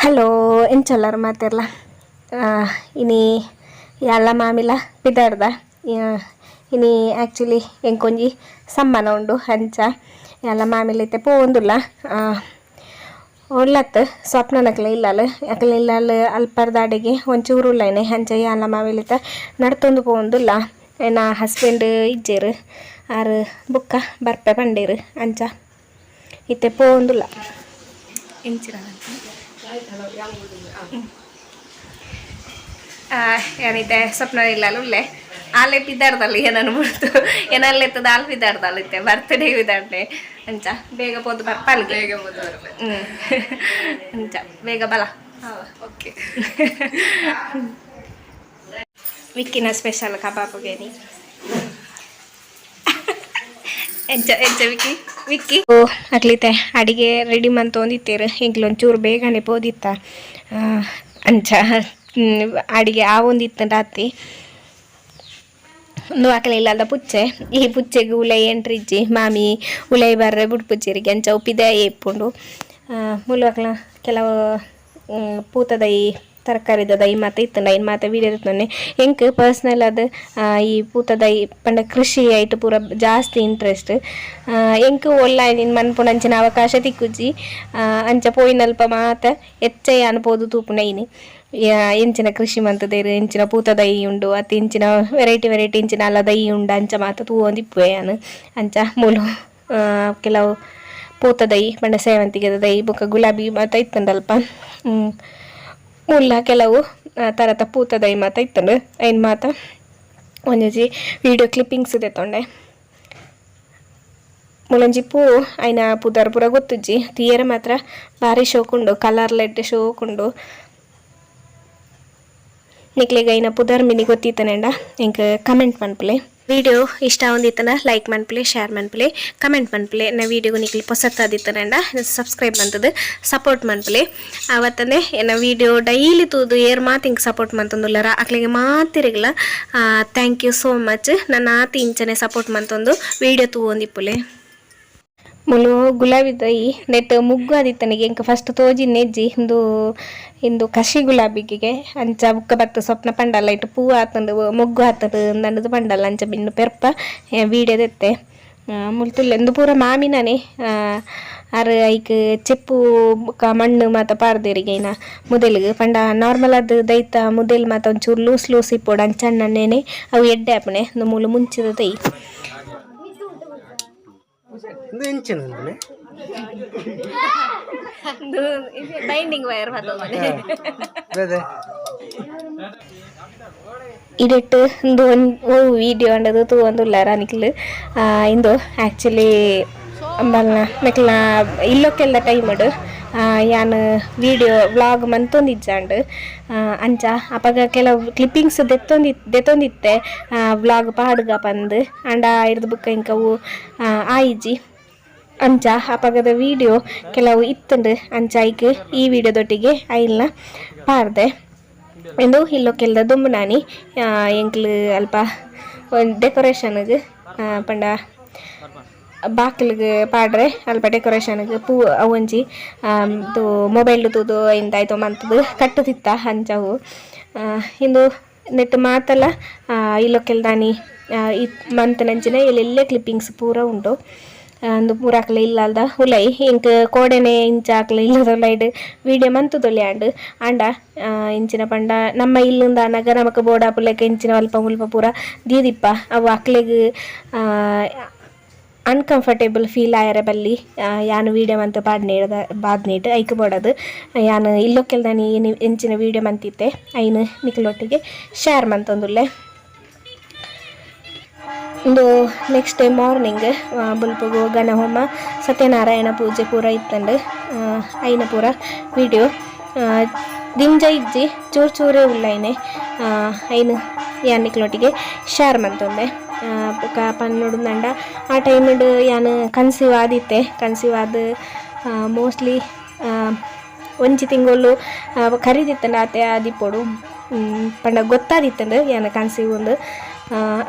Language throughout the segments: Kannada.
ಹಲೋ ಎಂಚೊಲ್ಲರು ಮಾತಿರ್ಲ ಇನಿ ಎಲ್ಲ ಮಾಮಿಲ ಪಿದಾಡ್ದ ಇನಿ ಆ್ಯಕ್ಚುಲಿ ಎಂಕೊಂಜಿ ಸಮ್ಮನ ಉಂಡು, ಹಂಚ. ಎಲ್ಲ ಮಾಮಿಲೈತೆ ಪೋಂದುಲ್ಲ ಒಳ್ಳತ್ತು ಸ್ವಪ್ನನಕ್ಲ ಇಲ್ಲಲ್ಲ ಯಾಕಲೆ ಇಲ್ಲಲ್ಲ ಅಲ್ಪರ್ದಾಡೆಗೆ ಒಂಚೂರು ಉಳ್ಳೇನೆ ಹಂಚ ಎಲ್ಲ ಮಾವಿಲಿತ ನಡ್ತೊಂದು ಪೋಂದುಲ್ಲ ನಾ ಹಸ್ಬೆಂಡ್ ಇಜ್ಜೇರು, ಆರು ಬುಕ್ಕ ಬರ್ಪೆ ಪಂಡೇರು ಅಂಚ ಇತ್ತೆ ಪೋಂದುಲ್ಲ ಎಂಚಿರ ಏನಿದೆ? ಸ್ವಪ್ನ ಇಲ್ಲಲ್ಲೇ ಆಲೆ ಪಿದಾಡ್ದಲ್ಲ ಏನನ್ನು ಬಿಡ್ತು? ಏನಲ್ಲೆತ್ತದ ಆಲ್ ಪಿದಾಡ್ದಲ್ಲಿತ್ತೆ ಬರ್ತಡೇ ವಿದಾಡ್ನೆ ಅಂಚ ಬೇಗ ಪೋದು ಬರ್ಪಾಲ್ ಬೇಗ ಪೋದು ಹ್ಞೂ ಅಂಚ ಬೇಗ ಬಲ ಓಕೆ. ವಿಕ್ಕಿನ ಸ್ಪೆಷಲ್ ಕಬಾಬ್ಗೆ ನೀ ಎಂಚ ಎಂಚ ವಿಕ್ಕಿ? ವಿಕ್ಕಿ? ಓ, ಅಗ್ಲಿತೆ, ಅಡಿಗೆ ರೆಡಿ ಮಂತ್ ಒಂದಿತ್ತೇರು ಒಂಚೂರು ಬೇಗನೆ ಪೋದಿತ್ತ. ಅಂಚ ಅಡಿಗೆ ಆ ಒಂದಿತ್ತು ರಾತ್ರಿ. ಒಂದು ಆಕಲೆ ಇಲ್ಲದ ಪುಚ್ಚೆ. ಈ ಪುಚ್ಚೆಗೆ ಉಲೈ ಎಂಟ್ರಿಜ್ಜಿ ಮಾಮಿ ಉಲೈ ಬರ್ರೆ ಬುಡ್ಪುಚ್ಚೇರಿಗೆ ಅಂಚ ಉಪ್ಪಿದೆ ಇಪ್ಪುಂಡು ಮುಲ್ವಾಕ್ಲ ಕೆಲವು ಪೂತದ ಪೂತದೈ ತರಕಾರಿದ ದೈ ಮಾತ ಇತ್ತ ಇನ್ ಮಾತ ವೀಡಿಯೋ ಇರ್ತಾನೆ ಎಂಕ್ ಪರ್ಸ್ನಲ್ ಅದು? ಈ ಪೂತದೈ ಪಂಡ ಕೃಷಿ ಐಟ್ ಪೂರ ಜಾಸ್ತಿ ಇಂಟ್ರೆಸ್ಟ್ ಎಂಕ್ ಒಲ್ಲ ಮನ್ಪುಣ ಅಂಚಿನ ಅವಕಾಶ ತಿಕ್ಕುಜಿ ಅಂಚ ಪೋಯಿನಲ್ಪ ಮಾತ ಎಚ್ಚೆ ಅನ್ಬೋದು ತೂಪುನೈನಿ ಯಾ- ಎಂಚಿನ ಕೃಷಿ ಮಂತದೇರು ಎಂಚಿನ ಪೂತ ದೈ ಉಂಡು ಅತಿ ಇಂಚಿನ ವೆರೈಟಿ ವೆರೈಟಿ ಇಂಚಿನ ಅಲ್ಲ ದೈ ಉಂಡು, ಅಂಚ ಮಾತ ತೂವೊಂದಿಪ್ಪುವೆ ಅನು ಅಂಚ ಮೂಲು ಕೆಲವು ಪೂತ ದೈ ಸೇವಂತಿಗೆ ದೈ ಬೊಕ ಗುಲಾಬಿ ಮಾತ ಇತ್ತಂಡಲ್ಪ. ಮುಲ್ಲ ಕೆಲವು ತರ ತರತ ಈ ಮಾತ ಇತ್ತಂಡು. ಐನ್ ಮಾತ ಒಂಜಿ ವಿಡಿಯೋ ಕ್ಲಿಪ್ಪಿಂಗ್ಸ್ ದೆತ್ತೊಂಡೆ ಮುಲಂಜಿ ಪೂ ಐನ ಪುದರ್ ಪೂರ ಗೊತ್ತುಜ್ಜಿ. ತೀಯರ ಮಾತ್ರ ಭಾರಿ ಶೋಕುಂಡು ಕಲರ್ ಲೈಟ್ ಶೋಕುಂಡು ನಿಕ್ಲೆಗ ಐನ ಪುದರ್ ಮಿನಿ ಗೊತ್ತಿತ್ತನೆಂಡ ಇಂಕ ಕಮೆಂಟ್ ಮನ್ಪುಲೆ. ವಿಡಿಯೋ ಇಷ್ಟ ಒಂದಿತ್ತನ ಲೈಕ್ ಮನ್ಪುಲೆ ಶೇರ್ ಮನ್ಪುಲೆ ಕಮೆಂಟ್ ಮನ್ಪುಲೆ. ನಾ ವಿಡಿಯೋಗೂ ನಿಕ್ಲಿ ಪೊಸತ್ತಾದಿತ್ತನಂಡ ಸಬ್ಸ್ಕ್ರೈಬ್ ಮಂತದು ಸಪೋರ್ಟ್ ಮನ್ಪುಲೆ. ಆವತ್ತನೆ ಏನ ವಿಡಿಯೋ ಡೈಲಿ ತೂದು ಏರ್ ಮಾತು ಹಿಂಗೆ ಸಪೋರ್ಟ್ ಮಂತೊಂದುಲ್ಲರ. ಅಕ್ಲಿಗೆ ಮಾತಿರಿಗಲ ಥ್ಯಾಂಕ್ ಯು ಸೋ ಮಚ್ ನನ್ನ ಆತಿ ಇಂಚನೆ ಸಪೋರ್ಟ್ ಮಂತೊಂದು ವಿಡಿಯೋ ತೂವೊಂದಿಪ್ಪುಲೆ. ಮುಲು ಗುಲಾಬಿ ದೈ ನೆಟ್ ಮುಗ್ಗು ಆದಿತ್ತನಿಗೆ ಇಂಕ ಫಸ್ಟ್ ತೋಜಿ ನೆಜ್ಜಿ ಇಂದು ಇಂದು ಕಸಿ ಗುಲಾಬಿಗೆ ಅಂಚ ಬುಕ್ಕ ಬತ್ತ ಸ್ವಪ್ನ ಪಂಡಲ್ಲ ಇಟ್ಟು ಪೂ ಆತಂದು, ಮುಗ್ಗು ಆತದು ನಂಡದು ಪಂಡಲ್ಲ ಅಂಚ ಬಿನ್ನು ಪೆರ್ಪ ವೀಡಿಯೋ ದೆತ್ತೆ. ಮುಲ್ತುಲ್ಲ ಎಂದು ಪೂರ ಮಾಮಿನನೆ ಅರ್ ಐಕ್ ಚೆಪ್ಪು ಮಣ್ಣು ಮಾತ ಪಾರ್ದೇರಿಗೆ ಇನ್ನ ಮುದೆಲ್ಗ್. ಪಂಡ ನಾರ್ಮಲ್ ಅದು ದೈತ ಮುದೆಲ್ ಮಾತ ಒಂಚೂರು ಲೂಸ್ ಲೂಸ್ ಇಪ್ಪೋಡು ಅಂಚಣ್ಣನೇನೆ ಅವು ಎಡ್ಡೆ ಆಪಣೆ ಮೂಲು ಮುಂಚಿದ ದೈ ಇದು ಹೆಂಚಿನಂದ್ರೆ ಬೈಂಡಿಂಗ್ ವೈರ್ ಅದೇ ಇಡಿಟ್ಟು ಇಂದು ಒಂದು ವಿಡಿಯೋ ಅಂಡದು ತೂ ಒಂದು ಲರಾನಿಕ್ಲು ಇಂದು ಆ್ಯಕ್ಚುಲಿ ಅಂಬಲ್ನ ಮೆಕ್ಲ ಇಲ್ಲೊಕ್ಕೆಲ್ಲ ಟೈಮಡು ಯಾನ್ ವಿಡಿಯೋ ವ್ಲಾಗ್ ಮಂತೊಂದಿಜ್ಜಾಂಡು ಅಂಚ. ಅಪಗ ಕೆಲವು ಕ್ಲಿಪ್ಪಿಂಗ್ಸ್ ದೆತ್ತೊಂದಿ, ದೆತ್ತೊಂದಿತ್ತೆ ವ್ಲಾಗ್ ಪಾಡ್ಗ ಪಂದು. ಅಂಡ ಇರ್ದು ಬುಕ್ಕ ಇಂಕವು ಆಯಿಜಿ. ಅಂಚ, ಅಪಗದ ವಿಡಿಯೋ ಕೆಲವು ಇತ್ತಂಡು ಅಂಚ ಐಕ್ ಈ ವಿಡಿಯೋದೊಟ್ಟಿಗೆ ಐಲ್ನ ಪಾರ್ದೆ ಎಂದು ಇಲ್ಲೋ ಕೆಲ್ದ ದುಂಬುನಾನಿ ಎಂಕ್ಲು ಅಲ್ಪ ಡೆಕೋರೇಷನ್ಗೆ ಪಂಡ ಬಾಕ್ಲಿಗೆ ಪಾಡ್ರೆ ಅಲ್ಪ ಡೆಕೋರೇಷನ್ಗೆ ಪೂ ಅವಂಜಿ ಇದು ಮೊಬೈಲ್ ತೂದು ಇಂದಾಯ್ತು ಮಂತದು ಕಟ್ಟುತ್ತಿತ್ತ ಹಂಚವು ಇಂದು ನೆಟ್ ಮಾತಲ್ಲ ಆ, ದಾನಿ ಈ ಮಂತ್ ನಂಚಿನ ಎಲ್ಲೆಲ್ಲೇ ಕ್ಲಿಪ್ಪಿಂಗ್ಸ್ ಪೂರ ಉಂಟು. ಅಂದು ಪೂರಾಕ್ಲ ಇಲ್ಲಲ್ದ ಹುಲೈ ಇಂಕ್ ಕೋಡೆನೆ ಇಂಚಾಕ್ಲ ಇಲ್ಲದ ಲೈಡ್ ವಿಡಿಯೋ ಮಂತು ಆಂಡ. ಆ, ಇಂಚಿನ ಪಂಡ ನಮ್ಮ ಇಲ್ಲಿಂದ ನಗ ನಮಕ ಬೋಡಾಪುಲೆಕ ಇಂಚಿನ ಅಲ್ಪ ಮುಲ್ಪ ಪೂರ ದೀದಿಪ್ಪ ಅವು ಅಕ್ಲೆಗ್ ಅನ್ಕಂಫರ್ಟೇಬಲ್ ಫೀಲ್ ಆಯರ ಬಲ್ಲಿ ಯಾನು ವೀಡಿಯೋ ಮಂತ ಪಾಡ್ನೇಡ ಬಾದ್ನೇಟ್ ಐಕ್ ಬೋಡದು ಯಾನು ಏನು ಎಂಚಿನ ವೀಡಿಯೋ ಮಂತಿತ್ತೆ ಐನು ನಿಕ್ಲೊಟ್ಟಿಗೆ ಶೇರ್ ಮಂತೊಂದುಲ್ಲೆ. ಇಂದು ನೆಕ್ಸ್ಟ್ ಡೇ ಮಾರ್ನಿಂಗ್ ಬುಲ್ಪಗು ಗಣಹೋಮ ಸತ್ಯನಾರಾಯಣ ಪೂಜೆ ಪೂರ ಇತ್ತಂಡು ಐನ ಪೂರ ವಿಡಿಯೋ ದಿಂಜ ಇಜ್ಜಿ ಚೂರು ಚೂರೇ ಉಳ್ಳೈನೆ ಐನು ಯಾನ್ ಯಾನಿಕ್ಲೊಟ್ಟಿಗೆ ಶೇರ್ ಮಂತೊಂದೆ. ಪನ್ನೊಡು ನಂಡ ಆ ಯಾನು ಕನ್ಸೀವ್ ಆದಿತ್ತೆ ಕನ್ಸೀವ್ ಮೋಸ್ಟ್ಲಿ ಒಂಜಿ ತಿಂಗಳು ಕರಿದಿತ್ತಂಡ ಆತೆ ಆದಿಪ್ಪೊಡು. ಪಂಡ ಗೊತ್ತಾದಿತ್ತಂಡು ಯಾನ ಕನ್ಸೀವ್ ಒಂದು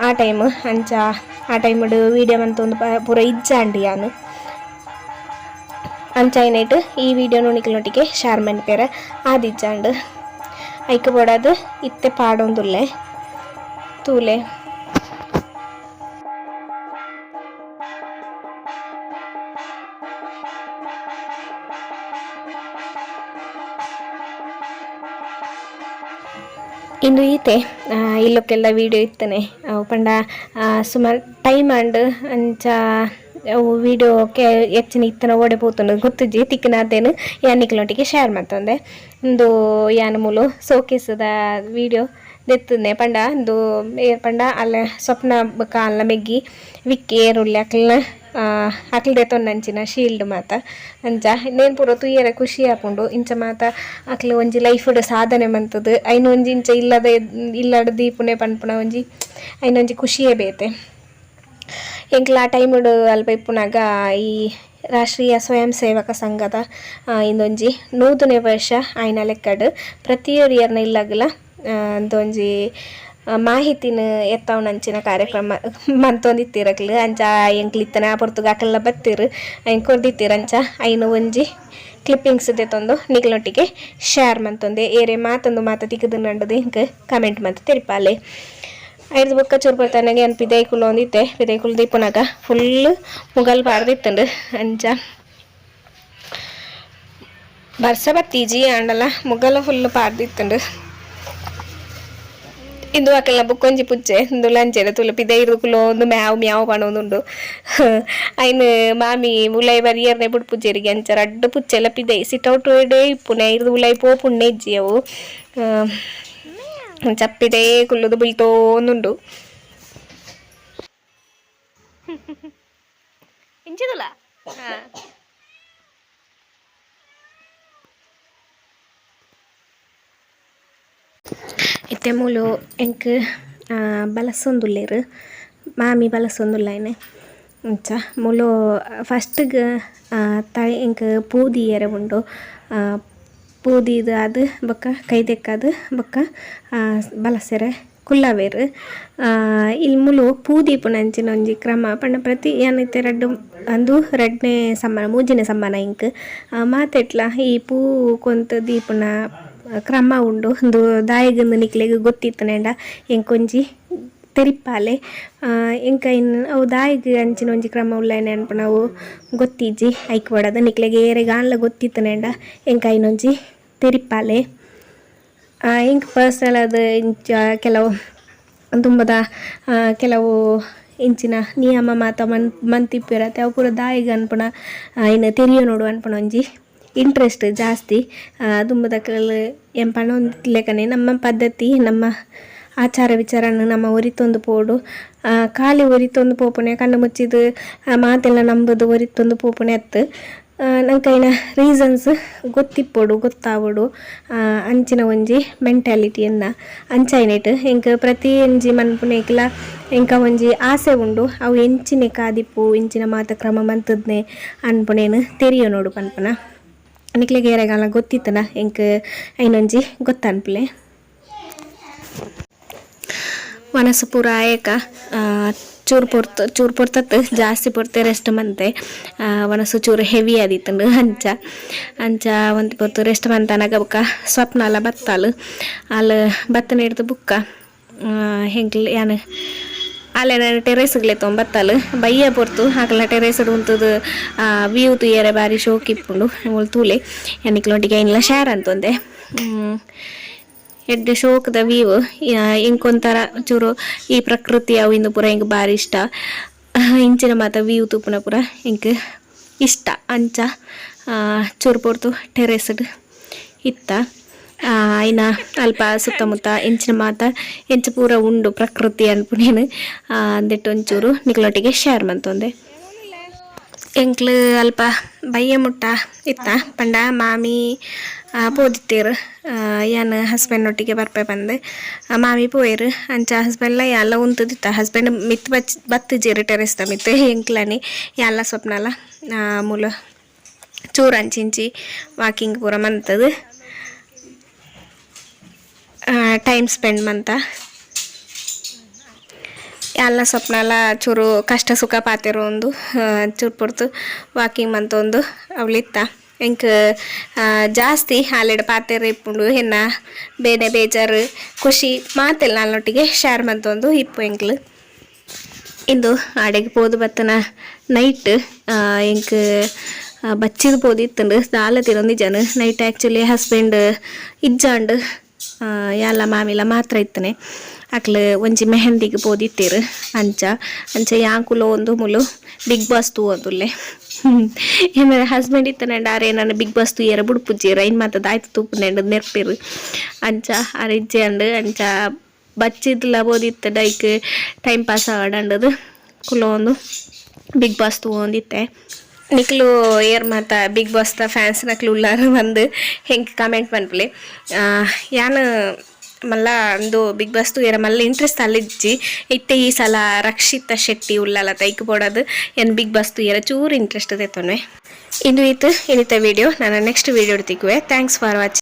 ಆ, ಟೈಮ್ ಅಂಚ ಆ ಟೈಮಡ್ ವೀಡಿಯೋ ಅಂತ ಒಂದು ಪೂರ ಇಜ್ಜಾಂಡು ಯಾನು. ಅಂಚಾಯ್ನೈಟ್ ಈ ವಿಡಿಯೋನು ನಿಕ್ಲೊಟ್ಟಿಗೆ ಶೇರ್ ಮನ್ಪೇರ ಆದಿಜ್ಜಾಂಡ್. ಐಕ ಬೋಡಾದು ಇತ್ತೆ ಪಾಡೊಂದುಲ್ಲೆ. ತೂಲೆ. ಇಂದು ಈತೆ ಇಲ್ಲೊಕ್ಕೆಲ್ಲ ವಿಡಿಯೋ ಇತ್ತನೆ ಪಂಡ ಸುಮಾರು ಟೈಮ್ ಅಂಡ್ ಅಂಚ ವೀಡಿಯೋಕ್ಕೆ ಹೆಚ್ಚಿನ ಇತ್ತನ ಓಡೆ ಪೋತುಂಡು. ಗೊತ್ತಿಜ್ಜಿ ತಿಕ್ಕನಾದೇನು ಯಾನಿಕ್ಲೊಟ್ಟಿಗೆ ಶೇರ್ ಮಾಡ್ತಂದೆ. ಒಂದು ಯಾನ ಮೂಲು ಸೋಕೇಸದ ವೀಡಿಯೋ ದೆತ್ತನೆ ಪಂಡ ಏರ್ ಪಂಡ, ಅಲ್ಲ ಸ್ವಪ್ನ ಕಾಲ್ನ ಮೆಗ್ಗಿ, ವಿಕ್ಕಿ, ಏರುಳ್ಳಿ, ಅಕ್ಲನ ಅಕ್ಲದೆ ನಂಚಿನ ಶೀಲ್ಡ್ ಮಾತ. ಅಂಚ ನೇನು ಪೂರ ತುಯ್ಯರ ಖುಷಿ ಆಪುಂಡು. ಇಂಚ ಮಾತ ಅಕ್ಲು ಒಂಜಿ ಲೈಫ್ಡ್ ಸಾಧನೆ ಮಂತದು. ಐನು ಒಂಜಿ ಇಂಚ ಇಲ್ಲದ ಇಲ್ಲಡ ದೀಪುನೆ ಪನ್ಪುನ ಒಂಜಿ ಐನೊಂಜಿ ಖುಷಿಯೇ ಬೇತೆ. ಎಂಕ್ಲ ಆ ಟೈಮುಡು ಅಲ್ಪ ಇಪ್ಪುನಾಗ ಈ ರಾಷ್ಟ್ರೀಯ ಸ್ವಯಂ ಸೇವಕ ಸಂಘದ ಇಂದೊಂಜಿ ನೂತನೆ ವರ್ಷ ಆಯ್ನ ಲೆಕ್ಕಡ್ ಪ್ರತಿ ಇಯರ್ನ ಇಲ್ಲಾಗಲ ಮಾಹಿತಿನ ಎತ್ತವನಂಚಿನ ಕಾರ್ಯಕ್ರಮ. ಮಂತೊಂದಿತ್ತಿರಕ್ಲು, ಅಂಚ, ಎಂಕ್ಲಿತ್ತನ ಇತ್ತನ ಪೊರ್ತು ಅಕಲ್ಲ ಬತ್ತಿರು ಅಂಚ, ಐನು ಒಂಜಿ ಕ್ಲಿಪ್ಪಿಂಗ್ಸ್ ದೆತ್ತೊಂದು ನಿಗ್ಲೊಟ್ಟಿಗೆ ಶೇರ್ ಮಂತೊಂದೆ. ಏರೆ ಮಾತೊಂದು ಮಾತ ತಿಕ್ಕದ ನಂಡದು ಹಿಂಗೆ ಕಮೆಂಟ್ ಮಂತ್ ತಿರುಪಾಲೆ. ಐದು ಬೊಕ್ಕ ಚೂರು ಬರ್ತಾನಾಗೆ ಏನು ಪಿದೈಕುಲು ಒಂದಿತ್ತೆ. ಪಿದೈಕುಲು ದೀಪನಾಗ ಫುಲ್ ಮುಗಲ್ ಬಾರ್ದಿತ್ತಂಡು ಅಂಚ. ಬರ್ಸ ಬತ್ತೀಜಿ ಆಂಡಲ ಮುಗಲ್ ಫುಲ್ ಪಾರ್ದಿತ್ತಂಡು ಇಂದು ಅಕ್ಕೆಲ್ಲ ಬುಕ್ಕೊಂಜಿ ಪುಚ್ಚೆ ಇಂದು ಲಂಚೆಡ ತುಲು ಪಿದೆ ಇರುಕುಲು ಒಂದು ಮ್ಯಾವ್ ಮ್ಯಾವ್ ಪಣೊಂದುಂಡು ಐನು ಮಾಮಿ ಉಲೈ ಬರಿಯರ್ನೆ ಬುಡ್ ಪುಜ್ಜೆರಿಗೆ ಅಂಚ ರಡ್ಡು ಪುಚ್ಚೆಲ್ಲ ಪಿದೆ ಸಿಟೌಟ್ ಡೇ ಇಪ್ಪುನೆ ಇರ್ದು ಉಲೈ ಪೋ ಪುಣ್ಣೆ ಇಜ್ಜಿ ಅವು ಆ, ಚಪ್ಪಿದೆ ಕುಲ್ಲುದು ಬೀಳ್ತೋಂದುಂಡು ಇಂಚಿದಲ್ಲ ಇತ್ತೆ ಮೂಲು ಎಂಕ್ ಬಲಸೊಂದುಲ್ಲೇರು ಮಾಮಿ ಬಲಸೊಂದುಲ್ಲಾಯ್ನೆ ಅಂಚ ಮೂಲು ಫಸ್ಟ್ಗ್ ತಳಿ ಎಂಕ್ ಪೂದಿ ಎರೆ ಉಂಡು ಆ, ಪೂದಿದು ಅದು ಬೊಕ್ಕ ಕೈದೆಕ್ಕದು ಬೊಕ್ಕ ಆ, ಬಲಸೆರೆ ಕುಲ್ಲವೇರು ಇಲ್ಲಿ ಮುಲು ಪೂದಿ ಪುನಂಚಿನ ಒಂಜಿ ಕ್ರಮ ಪಂಡ ಪ್ರತಿ ಏನೈತೆ ರಡ್ಡು ಅಂದು ರಡ್ನೆ ಸಮ್ಮಾನ ಮೂಜಿನ ಸಮ್ಮಾನ ಇಂಕ್ ಮಾತೆಟ್ಲ ಈ ಪೂ ಕೊಂತ ದೀಪುನ ಕ್ರಮ ಉಂಡು. ಒಂದು ದಾಯಗಂದು ನಿಕ್ಲೆಗ್ ಗೊತ್ತಿತ್ತು ನೆಂಡ ಎಂಕೊಂಜಿ ತೆರಿಪಾಲೆ ಎಂಕ ಇನ್ನು ಅವು ದಾಯಿಗೆ ಅಂಚಿನ ಒಂಜಿ ಕ್ರಮ ಉಳ್ಳಾಯನೆ ಅನ್ಪ ನಾವು ಗೊತ್ತಿಜ್ಜಿ. ಐಕ್ ಬಡದ ನಿಕ್ಲೆಗೆ ಏರೆ ಗಾನ್ಲ ಗೊತ್ತಿತ್ತು ನೆಂಡ ಎಂಕ ಇನ್ನೊಂಜಿ ತೆರಿಪಾಲೆ ಎಂಕ್ ಪರ್ಸ್ನಲ್ ಅದು ಇಂಚ ಕೆಲವು ತುಂಬದ ಕೆಲವು ಇಂಚಿನ ನಿಯಮ ಮಾತ ಮನ್ ಮಂತಿಪ್ಪಿರತ್ತೆ ಅವು ಪೂರ ದಾಯಿಗೆ ಅನ್ಪಣ ಇನ್ನು ತೆರಿಯೋ ನೋಡು ಅನ್ಪಣ ಒಂಜಿ. ಇಂಟ್ರೆಸ್ಟ್ ಜಾಸ್ತಿ. ತುಂಬದ ಎಂಪಣ ಒಂದು ನಮ್ಮ ಪದ್ಧತಿ, ನಮ್ಮ ಆಚಾರ ವಿಚಾರನ ನಮ್ಮ ಒರಿತೊಂದು ಪೋಡು. ಖಾಲಿ ಒರಿತೊಂದು ಪೋಪುಣೆ ಕಣ್ಣು ಮುಚ್ಚಿದು ಮಾತೆಲ್ಲ ನಂಬುದು ಒರಿತೊಂದು ಪೋಪುಣೆ ಅತ್ತು. ನಂಕೈನ ರೀಸನ್ಸ್ ಗೊತ್ತಿಪ್ಪೋಡು, ಗೊತ್ತಾವಡು. ಅಂಚಿನ ಒಂಜಿ ಮೆಂಟ್ಯಾಲಿಟಿಯನ್ನು ಅಂಚೈನೆಟ್ ಎಂಕ್ ಪ್ರತಿ ಒಂಜಿ ಮನ್ಪುನೇಕ್ಲ ಎಂಕ ಒಂಜಿ ಆಸೆ ಉಂಡು. ಅವು ಎಂಚಿನೆ ಕಾದಿಪ್ಪು, ಇಂಚಿನ ಮಾತ ಕ್ರಮ ಮಂತದ್ನೆ ಅನ್ಪುಣೇನು ತೆರಿಯೋ ನೋಡು ಪನ್ಪನ. ನಿಕ್ಲೆಗೆ ಏರೆಗಾಲ ಗೊತ್ತಿತ್ತನ? ಎಂಕ್ ಐನೊಂಜಿ ಗೊತ್ತನ್ಪಲೆ ಮನಸ್ಸು ಪೂರ ಆಯಕ ಚೂರು ಪೊರ್ತ, ಚೂರು ಪೊರ್ತತ್ತು, ಜಾಸ್ತಿ ಪೊರ್ತೆ, ರೆಸ್ಟ್ ಮಂತೆ. ಮನಸ್ಸು ಚೂರು ಹೆವಿ ಆದಿತ್ತಂಡು ಅಂಚ. ಅಂಚ ಒಂದು ಪೊರ್ತು ರೆಸ್ಟ್ ಮಂತನಾಗ ಬುಕ್ಕ ಸ್ವಪ್ನ ಅಲ್ಲ ಬತ್ತಾಳು ಅಲ್ಲಿ ಬತ್ತನ ಹಿಡ್ದು ಬುಕ್ಕ. ಹೆಂಗ್ಲ ಯಾನು ಅಲ್ಲೆನ ಟೆರೇಸ್ಗಳೇ ತೊಂಬತ್ತಲ್ಲ ಬಯ್ಯ ಪೊರ್ತು ಹಾಕಲ ಟೆರೇಸ್ ಉಂತದ ವ್ಯೂ ತುಯ್ಯರೆ ಬಾರಿ ಶೋಕ್ ಇಪ್ಪುಂಡು ಅವಳು ತೂಲೆ ಎನ್ನಿಕ್ಲೊಟ್ಟಿಗೆ ಏನಿಲ್ಲ ಶೇರ್ ಅಂತಂದೆ. ಎಡ್ಡೆ ಶೋಕದ ವ್ಯೂ ಇಂಕೊಂಥರ ಚೂರು ಈ ಪ್ರಕೃತಿ ಅವು ಇಂದು ಪೂರ ಹಿಂಗೆ ಭಾರಿ ಇಷ್ಟ. ಇಂಚಿನ ಮಾತ ವ್ಯೂ ತುಪ್ಪನ ಪೂರ ಹಿಂಗೆ ಇಷ್ಟ, ಅಂಚ ಚೂರು ಪೊರ್ತು ಟೆರೇಸ್ಡ್ ಇತ್ತ. ಐನ ಅಲ್ಪ ಸುತ್ತಮುತ್ತ ಎಂಚಿನ ಮಾತ ಹೆಂಚ ಪೂರ ಉಂಡು ಪ್ರಕೃತಿ ಅನ್ಪುನೇನು ಅಂದಿಟ್ಟು ಒಂಚೂರು ನಿಕ್ಲೊಟ್ಟಿಗೆ ಶೇರ್ ಮಂತೊಂದೆ ಎಂಕ್ಲು ಅಲ್ಪ ಬಯ್ಯ ಮುಟ್ಟ ಇತ್ತ ಪಂಡ ಮಾಮಿ ಪೋದಿತ್ತೇರು ಹಸ್ಬೆಂಡ್ ಒಟ್ಟಿಗೆ ಬರ್ಪೆ ಬಂದು ಮಾಮಿ ಪೋಯರು ಅಂಚ ಹಸ್ಬೆಂಡ್ಲ ಎಲ್ಲ ಉಂತದಿತ್ತ ಹಸ್ಬೆಂಡ್ ಮಿತ್ ಬಚ್ ಬತ್ತು ಜೇರು ಟೆರೆಸ್ದ ಮಿತ್ ಎಂಕ್ಲನಿ ಎಲ್ಲ ಸ್ವಪ್ನಲ ಮೂಲ ಚೂರು ಅಂಚಿಂಚಿ ವಾಕಿಂಗ್ ಪೂರ ಮಂತದು ಟೈಮ್ ಸ್ಪೆಂಡ್ ಮಂತ. ಎಲ್ಲ ಸ್ವಪ್ನಲ್ಲ ಚೂರು ಕಷ್ಟ ಸುಖ ಪಾತಿರೋ ಒಂದು ಚೂರು ಪುರ್ತು ವಾಕಿಂಗ್ ಮಂತ ಒಂದು ಅವಳಿತ್ತ. ಎಂಕ್ ಜಾಸ್ತಿ ಹಾಲಿಡ ಪಾತೆರ್ ಇಪ್ಪುಂಡು, ಹೆನ್ನ ಬೇನೆ ಬೇಜಾರು, ಖುಷಿ ಮಾತೆಲ್ಲ ನನ್ನೊಟ್ಟಿಗೆ ಶೇರ್ ಮಂತೊಂದು ಇಪ್ಪು ಎಂಕ್ಲು ಇಂದು ಅಡಿಗೆ ಪೋದು ಬತ್ತನ ನೈಟ್ ಎಂಕ್ ಬಚ್ಚಿದ ಪೋದಿತ್ತಂಡು ದಾಲ ತಿರೊಂದು ಜನ ನೈಟ್ ಆ್ಯಕ್ಚುಲಿ ಹಸ್ಬೆಂಡ್ ಇಜ್ಜಾಂಡ್. ಯಾಲ ಮಾಮಿಲ ಮಾತ್ರ ಇತ್ತನೆ. ಅಕ್ಲ ಒಂಜಿ ಮೆಹಂದಿಗೆ ಪೋದಿತ್ತೇರು ಅಂಚ. ಅಂಚ ಯಾಕುಲ ಒಂದು ಮುಲು ಬಿಗ್ ಬಾಸ್ ತೂ ಅದುಲ್ಲೆ. ಏನಾರ ಹಸ್ಬೆಂಡ್ ಇತ್ತನಂಡ ಅರೆ ನಾನು ಬಿಗ್ ಬಾಸ್ ತೂ ಎರ ಬುಡ್ಪುಜ್ಜಿ ರೈನ್ ಮಾತ ದಾಯ್ತು ತೂಪುನೆಂಡು ನೆರ್ಪಿರು. ಅಂಚ ಅರಿಜ್ಜೆ ಅಂಡು ಅಂಚ ಬಚ್ಚಿದ್ಲ ಬೋದಿತ್ತ ಡೈಕ್ ಟೈಮ್ ಪಾಸ್ ಆಡಂಡದು ಕುಲೊಂದು ಬಿಗ್ ಬಾಸ್ ತೂಂದಿತ್ತೆ ನಿಕ್ಲು ಏರ್ ಮಾತ ಬಿಗ್ ಬಾಸ್ದ ಫ್ಯಾನ್ಸ್ ನಕ್ಲು ಉಳ್ಳಾರು ಬಂದು ಹೆಂಗೆ ಕಮೆಂಟ್ ಬಂದ್ಬಿಲಿ ಯಾನು ಮಲ್ಲ ಅಂದು ಬಿಗ್ ಬಾಸ್ದು ಏರ ಮಲ್ಲ ಇಂಟ್ರೆಸ್ಟ್ ಅಲ್ಲಿಜ್ಜಿ. ಇತ್ತೆ ಈ ಸಲ ರಕ್ಷಿತ ಶೆಟ್ಟಿ ಉಳ್ಳಲ್ಲ ತೈಕ್ ಬೋಡದು. ಏನು ಬಿಗ್ ಬಾಸ್ದು ಏರ ಚೂರು ಇಂಟ್ರೆಸ್ಟ್ ತೆತ್ತೊನೆ ಇದು ಇತ್ತು ಇನ್ನಿತ ವಿಡಿಯೋ ನಾನು ನೆಕ್ಸ್ಟ್ ವೀಡಿಯೋ ತಿಕ್ಕುವೆ ಥ್ಯಾಂಕ್ಸ್ ಫಾರ್ ವಾಚಿಂಗ್